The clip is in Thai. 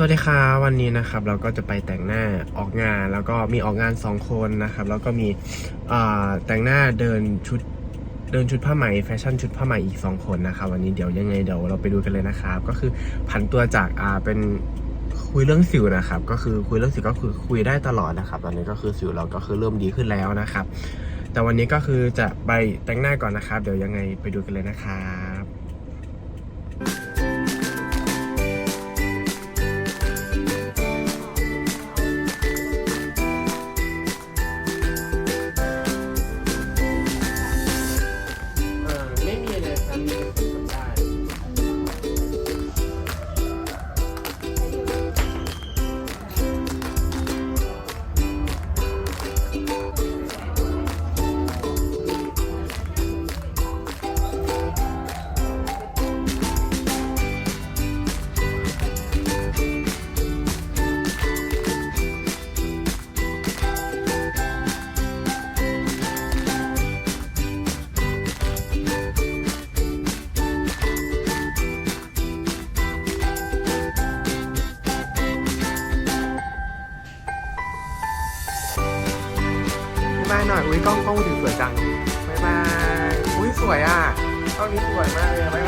สวัสดีค่ะวันนี้นะครับเราก็จะไปแต่งหน้าออกงาน แล้วก็มีออกงานสองคนนะครับ แล้วก็มีแต่งหน้าเดินชุดเดินชุดผ้าไหมแฟชั่นชุดผ้าไหมอีกสองคนนะครับวันนี้เดี๋ยวยังไงเดี๋ยวเราไปดูกันเลยนะครับ ก็คือผันตัวจากอ่าเป็นคุยเรื่องสิวนะครับ ก็คือคุยเรื่องสิวก็คือคุยได้ตลอดนะครับ ตอนนี้ก็คือสิวเราก็คือเริ่มดีขึ้นแล้วนะครับ แต่วันนี้ก็คือจะไปแต่งหน้าก่อนนะครับ เดี๋ยวยังไงไปดูกันเลยนะครับ thank you บายหน่อย อุ้ยกล้องกล้องถือสวยจังบายบาย อุ้ยสวยอะกล้องนี้สวยมากเลยบายบายค่